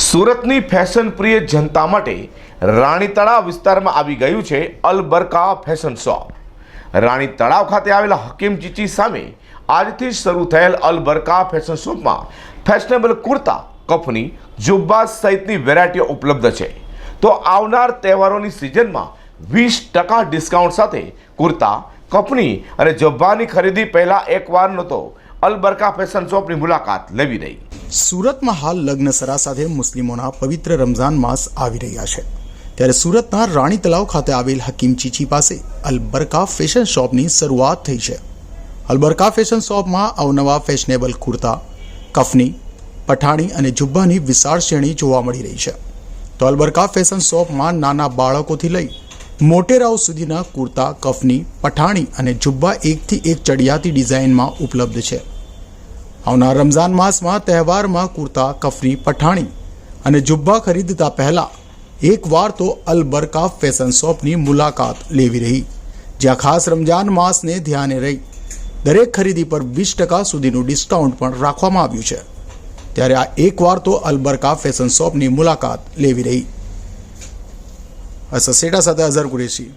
સુરતની ફેશન પ્રિય જનતા માટે રાણી તળાવ વિસ્તારમાં આવી ગયું છે અલબરકા ફેશન શોપ રાણી તળાવ ખાતે આવેલા હકીમ ચીચી સામે આજથી શરૂ થયેલ અલબરકા ફેશન શોપમાં ફેશનેબલ કુર્તા, કફની જુબ્બા સહિતની વેરાયટીઓ ઉપલબ્ધ છે. તો આવનાર તહેવારોની સિઝનમાં વીસ ટકા ડિસ્કાઉન્ટ સાથે કુર્તા, કફની અને જબ્બાની ખરીદી પહેલાં એકવાર નહોતો અલબરકા ફેશન શોપની મુલાકાત લેવી રહી. સુરતમાં હાલ લગ્નસરા સાથે મુસ્લિમોના પવિત્ર રમઝાન માસ આવી રહ્યા છે. ત્યારે સુરતના રાણી તલાવ ખાતે આવેલ હકીમ ચીચી પાસે અલબરકા ફેશન શોપની શરૂઆત થઈ છે. અલબરકા ફેશન શોપમાં અવનવા ફેશનેબલ કુર્તા, કફની, પઠાણી અને જુબ્બાની વિશાળ શ્રેણી જોવા મળી રહી છે. તો અલબરકા ફેશન શોપમાં નાના બાળકોથી લઈ મોટેરાઓ સુધીના કુર્તા, કફની, પઠાણી અને જુબ્બા એકથી એક ચડિયાતી ડિઝાઇનમાં ઉપલબ્ધ છે. આવનાર રમઝાન માસમાં તહેવારમાં કુર્તા કફની પઠાણી અને જુબ્બા ખરીદતા પહેલા એકવાર તો અલબરકા ફેશન શોપની મુલાકાત લેવી રહી, જ્યાં ખાસ રમજાન માસને ધ્યાને રહી દરેક ખરીદી પર વીસ ટકા સુધીનું ડિસ્કાઉન્ટ પણ રાખવામાં આવ્યું છે. ત્યારે આ એકવાર તો અલબરકા ફેશન શોપની મુલાકાત લેવી રહી. અસર સેટા સાથે અઝર કુરેશી.